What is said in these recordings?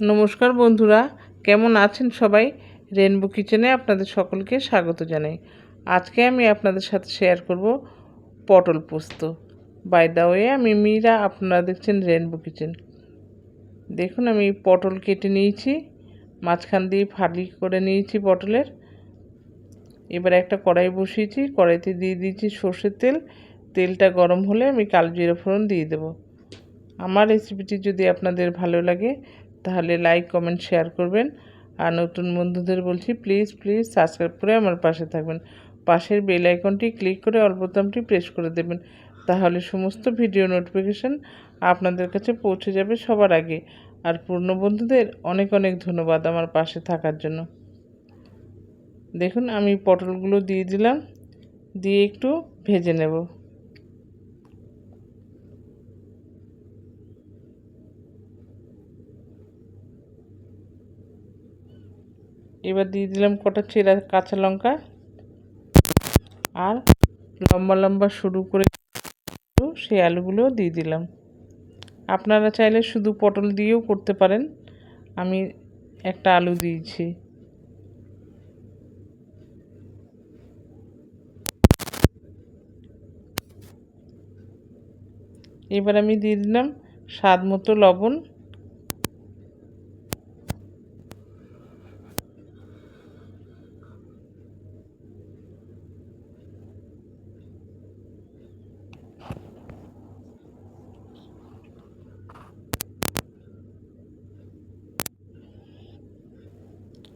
নমস্কার বন্ধুরা, কেমন আছেন সবাই? রেনবো কিচেনে আপনাদের সকলকে স্বাগত জানাই। আজকে আমি আপনাদের সাথে শেয়ার করব পটল পোস্ত। বাই দা ওয়ে আমি মীরা, আপনারা দেখছেন রেনবো কিচেন দেখুন, আমি পটল কেটে নিয়েছি, মাঝখান দিয়ে ফালি করে নিয়েছি পটলের। এবার একটা কড়াই বসিয়েছি, কড়াইতে দিয়ে দিয়েছি সর্ষের তেল। তেলটা গরম হলে আমি কালো জিরা ফোড়ন দিয়ে দেবো। আমার রেসিপিটি যদি আপনাদের ভালো লাগে তাহলে লাইক কমেন্ট শেয়ার করবেন। আর নতুন বন্ধুদের বলছি প্লিজ প্লিজ সাবস্ক্রাইব করে আমার পাশে থাকবেন। পাশের বেল আইকনটি ক্লিক করে অল্প দামটি প্রেস করে দেবেন। তাহলে সমস্ত ভিডিও নোটিফিকেশান আপনাদের কাছে পৌঁছে যাবে সবার আগে। আর পূর্ণ বন্ধুদের অনেক অনেক ধন্যবাদ আমার পাশে থাকার জন্য। দেখুন, আমি পটলগুলো দিয়ে দিলাম। দিয়ে একটু ভেজে নেব। এবার দিয়ে দিলাম কটা চেরা কাঁচা লঙ্কা আর লম্বা লম্বা শুরু করে সেই আলুগুলোও দিয়ে দিলাম। আপনারা চাইলে শুধু পটল দিয়েও করতে পারেন। আমি একটা আলু দিয়েছি। এবার আমি দিয়ে দিলাম স্বাদ মতো লবণ।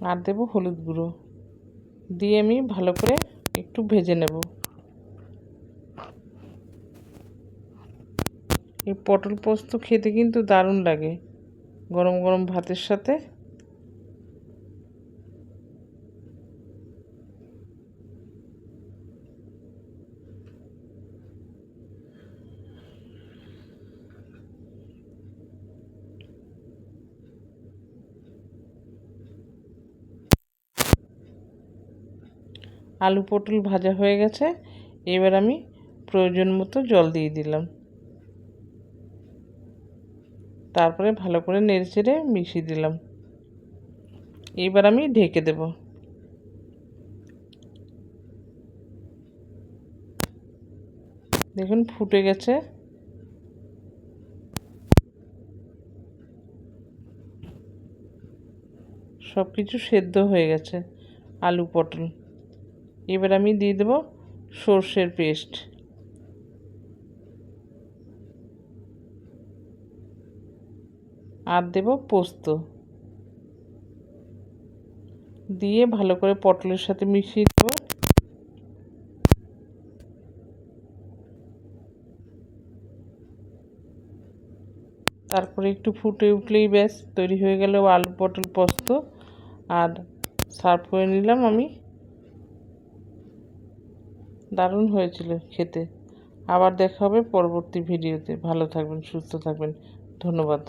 আর দেবো হলুদ গুঁড়ো। দিয়ে আমি ভালো করে একটু ভেজে নেব। এই পটল পোস্ত খেতে কিন্তু দারুণ লাগে। গরম গরম ভাতের সাথে। আলু পটল ভাজা হয়ে গেছে। এবার আমি প্রয়োজন মতো জল দিয়ে দিলাম। তারপরে ভালো করে নেড়ে চেড়ে মিশিয়ে দিলাম। এবার আমি ঢেকে দেব। দেখুন, ফুটে গেছে। সব কিছু সেদ্ধ হয়ে গেছে আলু পটল। এবার আমি দিয়ে দেবো সর্ষের পেস্ট। আর দেব পোস্ত। দিয়ে ভালো করে পটলের সাথে মিশিয়ে দেব। তারপরে একটু ফুটে উঠলেই ব্যাস, তৈরি হয়ে গেল আলু পটল পোস্ত। আর সার্ভ করে নিলাম আমি। দারুণ হয়েছিল খেতে। আবার দেখা হবে পরবর্তী ভিডিওতে। ভালো থাকবেন সুস্থ থাকবেন। ধন্যবাদ।